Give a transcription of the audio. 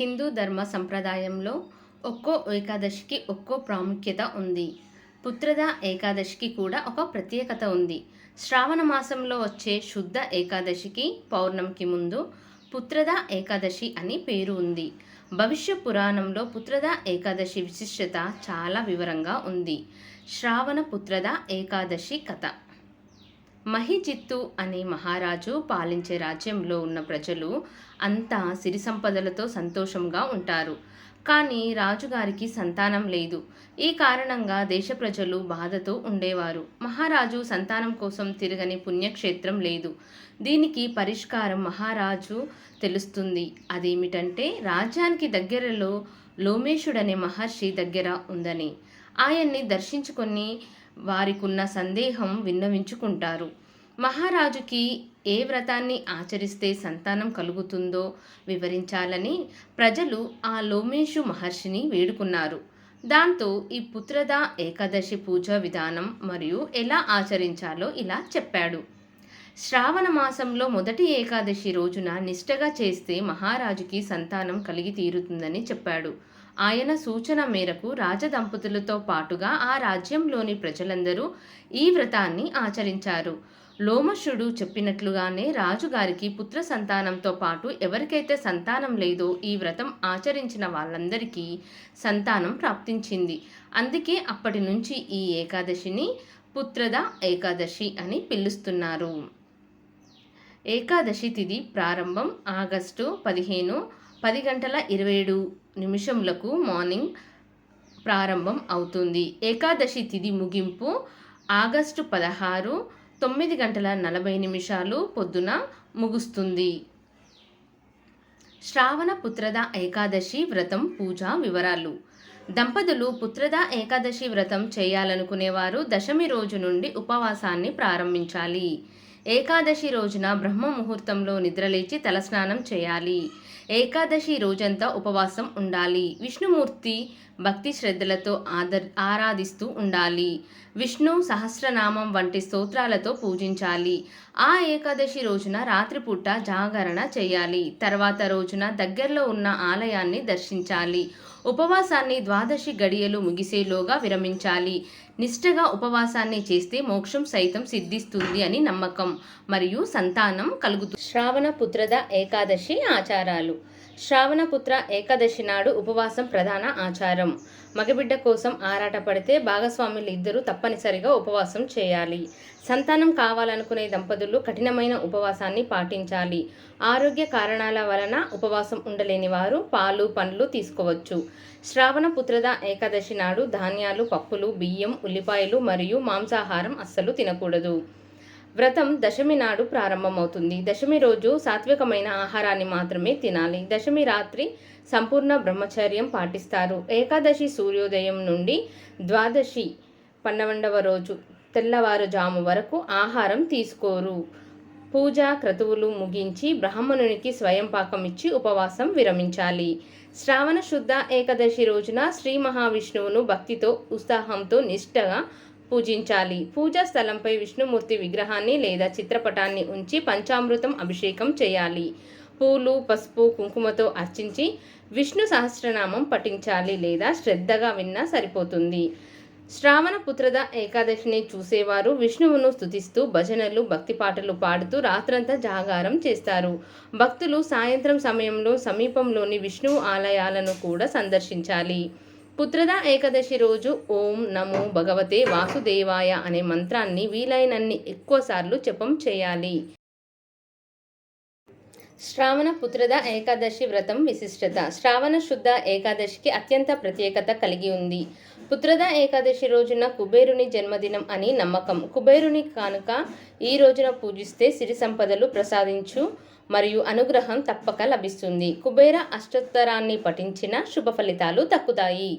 హిందూ ధర్మ సంప్రదాయంలో ఒక్కో ఏకాదశికి ఒక్కో ప్రాముఖ్యత ఉంది. పుత్రద ఏకాదశికి కూడా ఒక ప్రత్యేకత ఉంది. శ్రావణ మాసంలో వచ్చే శుద్ధ ఏకాదశికి పౌర్ణమికి ముందు పుత్రద ఏకాదశి అని పేరు ఉంది. భవిష్య పురాణంలో పుత్రద ఏకాదశి విశిష్టత చాలా వివరంగా ఉంది. శ్రావణ పుత్రద ఏకాదశి కథ. మహిజిత్తు అనే మహారాజు పాలించే రాజ్యంలో ఉన్న ప్రజలు అంతా సిరి సంపదలతో సంతోషంగా ఉంటారు. కానీ రాజుగారికి సంతానం లేదు. ఈ కారణంగా దేశ ప్రజలు బాధతో ఉండేవారు. మహారాజు సంతానం కోసం తిరగని పుణ్యక్షేత్రం లేదు. దీనికి పరిష్కారం మహారాజు తెలుస్తుంది. అదేమిటంటే రాజ్యానికి దగ్గరలో లోమేశుడనే మహర్షి దగ్గర ఉందని. ఆయన్ని దర్శించుకొని వారికున్న సందేహం విన్నవించుకుంటారు. మహారాజుకి ఏ వ్రతాన్ని ఆచరిస్తే సంతానం కలుగుతుందో వివరించాలని ప్రజలు ఆ లోమేషు మహర్షిని వేడుకున్నారు. దాంతో ఈ పుత్రద ఏకాదశి పూజ విధానం మరియు ఎలా ఆచరించాలో ఇలా చెప్పాడు. శ్రావణ మాసంలో మొదటి ఏకాదశి రోజున నిష్టగా చేస్తే మహారాజుకి సంతానం కలిగి తీరుతుందని చెప్పాడు. ఆయన సూచన మేరకు రాజదంపతులతో పాటుగా ఆ రాజ్యంలోని ప్రజలందరూ ఈ వ్రతాన్ని ఆచరించారు. లోమశుడు చెప్పినట్లుగానే రాజుగారికి పుత్ర సంతానంతో పాటు ఎవరికైతే సంతానం లేదో ఈ వ్రతం ఆచరించిన వాళ్ళందరికీ సంతానం ప్రాప్తించింది. అందుకే అప్పటి నుంచి ఈ ఏకాదశిని పుత్రద ఏకాదశి అని పిలుస్తున్నారు. ఏకాదశి తిథి ప్రారంభం ఆగస్టు పదిహేను పది గంటల ఇరవై ఏడు నిమిషములకు మార్నింగ్ ప్రారంభం అవుతుంది. ఏకాదశి తిథి ముగింపు ఆగస్టు పదహారు తొమ్మిది గంటల నలభై నిమిషాలు పొద్దున ముగుస్తుంది. శ్రావణ పుత్రద ఏకాదశి వ్రతం పూజ వివరాలు. దంపతులు పుత్రద ఏకాదశి వ్రతం చేయాలనుకునేవారు దశమి రోజు నుండి ఉపవాసాన్ని ప్రారంభించాలి. ఏకాదశి రోజున బ్రహ్మ ముహూర్తంలో నిద్రలేచి తలస్నానం చేయాలి. ఏకాదశి రోజంతా ఉపవాసం ఉండాలి. విష్ణుమూర్తి భక్తి శ్రద్ధలతో ఆదర్ ఆరాధిస్తూ ఉండాలి. విష్ణు సహస్రనామం వంటి స్తోత్రాలతో పూజించాలి. ఆ ఏకాదశి రోజున రాత్రిపూట జాగరణ చేయాలి. తర్వాత రోజున దగ్గరలో ఉన్న ఆలయాన్ని దర్శించాలి. ఉపవాసాన్ని ద్వాదశి గడియలు ముగిసేలోగా విరమించాలి. నిష్ఠగా ఉపవాసాన్ని చేస్తే మోక్షం సైతం సిద్ధిస్తుంది అని నమ్మకం మరియు సంతానం కలుగుతుంది. శ్రావణ పుత్రద ఏకాదశి ఆచారాలు. శ్రావణపుత్ర ఏకాదశి నాడు ఉపవాసం ప్రధాన ఆచారం. మగబిడ్డ కోసం ఆరాటపడితే భాగస్వాములు ఇద్దరూ తప్పనిసరిగా ఉపవాసం చేయాలి. సంతానం కావాలనుకునే దంపతులు కఠినమైన ఉపవాసాన్ని పాటించాలి. ఆరోగ్య కారణాల వలన ఉపవాసం ఉండలేని వారు పాలు పండ్లు తీసుకోవచ్చు. శ్రావణ పుత్రద ఏకాదశి నాడు ధాన్యాలు పప్పులు బియ్యం ఉల్లిపాయలు మరియు మాంసాహారం అస్సలు తినకూడదు. వ్రతం దశమి నాడు ప్రారంభమవుతుంది. దశమి రోజు సాత్వికమైన ఆహారాన్ని మాత్రమే తినాలి. దశమి రాత్రి సంపూర్ణ బ్రహ్మచర్యం పాటిస్తారు. ఏకాదశి సూర్యోదయం నుండి ద్వాదశి పన్నెండవ రోజు తెల్లవారుజాము వరకు ఆహారం తీసుకోరు. పూజా క్రతువులు ముగించి బ్రాహ్మణునికి స్వయం పాకం ఇచ్చి ఉపవాసం విరమించాలి. శ్రావణ శుద్ధ ఏకాదశి రోజున శ్రీ మహావిష్ణువును భక్తితో ఉత్సాహంతో నిష్ఠగా పూజించాలి. పూజా స్థలంపై విష్ణుమూర్తి విగ్రహాన్ని లేదా చిత్రపటాన్ని ఉంచి పంచామృతం అభిషేకం చేయాలి. పూలు పసుపు కుంకుమతో అర్చించి విష్ణు సహస్రనామం పఠించాలి లేదా శ్రద్ధగా విన్నా సరిపోతుంది. శ్రావణ పుత్రద ఏకాదశిని చూసేవారు విష్ణువును స్తుతిస్తూ భజనలు భక్తి పాటలు పాడుతూ రాత్రంతా జాగారం చేస్తారు. భక్తులు సాయంత్రం సమయంలో సమీపంలోని విష్ణువు ఆలయాలను కూడా సందర్శించాలి. పుత్రద ఏకాదశి రోజు ఓం నమో భగవతే వాసుదేవాయ అనే మంత్రాన్ని వీలైనన్ని ఎక్కువసార్లు జపం చేయాలి. శ్రావణ పుత్రద ఏకాదశి వ్రతం విశిష్టత. శ్రావణ శుద్ధ ఏకాదశికి అత్యంత ప్రత్యేకత కలిగి ఉంది. పుత్రద ఏకాదశి రోజున కుబేరుని జన్మదినం అని నమ్మకం. కుబేరుని కానుక ఈ రోజున పూజిస్తే సిరి సంపదలు ప్రసాదించు మరియు అనుగ్రహం తప్పక లభిస్తుంది. కుబేర అష్టోత్తరాన్ని పఠించిన శుభ ఫలితాలు దక్కుతాయి